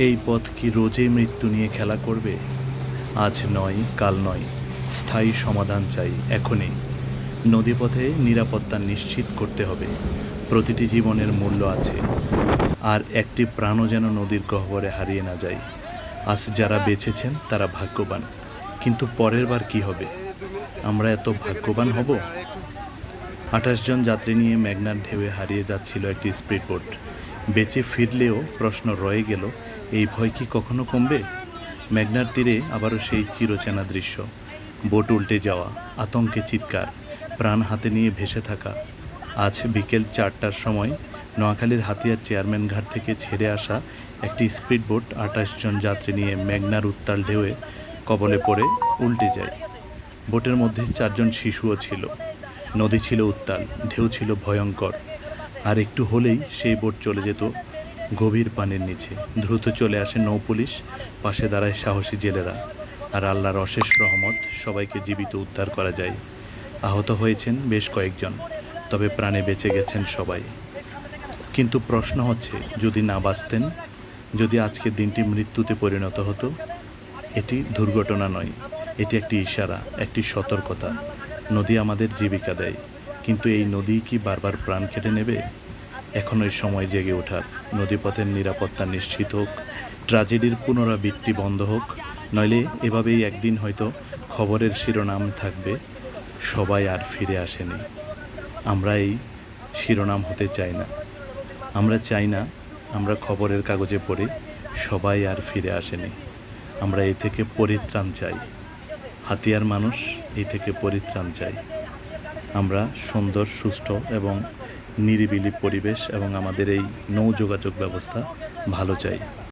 এই পথ কি রোজে মৃত্যু নিয়ে খেলা করবে? আজ নয়, কাল নয়। স্থায়ী সমাধান চাই এখনই। নদীপথে নিরাপত্তা নিশ্চিত করতে হবে। প্রতিটি জীবনের মূল্য আছে। আর একটি প্রাণও যেন নদীর গহ্বরে হারিয়ে না যায়। আজ যারা বেঁচেছেন, তারা ভাগ্যবান। কিন্তু পরের বার কি হবে? আমরা এত ভাগ্যবান হব? আঠাশ জন যাত্রী নিয়ে মেঘনার ঢেউয়ে হারিয়ে যাচ্ছিল একটি স্পিডবোট। বেঁচে ফিরলেও প্রশ্ন রয়ে গেল, এই ভয় কি কখনো কমবে? মেঘনার তীরে আবারও সেই চিরচেনা দৃশ্য। বোট উল্টে যাওয়া, আতঙ্কে চিৎকার, প্রাণ হাতে নিয়ে ভেসে থাকা। আজ বিকেল চারটার সময় নোয়াখালীর হাতিয়ার চেয়ারম্যান ঘাট থেকে ছেড়ে আসা একটি স্পিডবোট আঠাশ জন যাত্রী নিয়ে মেঘনার উত্তাল ঢেউয়ে কবলে পড়ে উল্টে যায়। বোটের মধ্যে চারজন শিশুও ছিল। নদী ছিল উত্তাল, ঢেউ ছিল ভয়ঙ্কর। আর একটু হলেই সেই বোট চলে যেত গভীর পানির নিচে। দ্রুত চলে আসে নৌ পুলিশ, পাশে দাঁড়ায় সাহসী জেলেরা। আর আল্লাহর অশেষ রহমত, সবাইকে জীবিত উদ্ধার করা যায়। আহত হয়েছেন বেশ কয়েকজন, তবে প্রাণে বেঁচে গেছেন সবাই। কিন্তু প্রশ্ন হচ্ছে, যদি না বাঁচতেন, যদি আজকের দিনটি মৃত্যুতে পরিণত হতো, এটি দুর্ঘটনা নয়, এটি একটি ইশারা, একটি সতর্কতা। নদী আমাদের জীবিকা দেয়। কিন্তু এই নদী কি বারবার প্রাণ কেটে নেবে? এখনই সময় জেগে ওঠার। নদীপথের নিরাপত্তা নিশ্চিত হোক ট্র্যাজেডির পুনরাবৃত্তি বন্ধ হোক, নইলে এভাবেই একদিন হয়তো খবরের শিরোনাম থাকবে, সবাই আর ফিরে আসেনি। আমরা এই শিরোনাম হতে চাই না। আমরা চাই না আমরা খবরের কাগজে পড়ে সবাই আর ফিরে আসেনি। আমরা এ থেকে পরিত্রাণ চাই। হাতিয়ার মানুষ এই থেকে পরিত্রাণ চাই। আমরা সুন্দর সুষ্ঠু এবং নিরিবিলি পরিবেশ এবং আমাদের এই নৌ যোগাযোগ ব্যবস্থা ভালো চাই।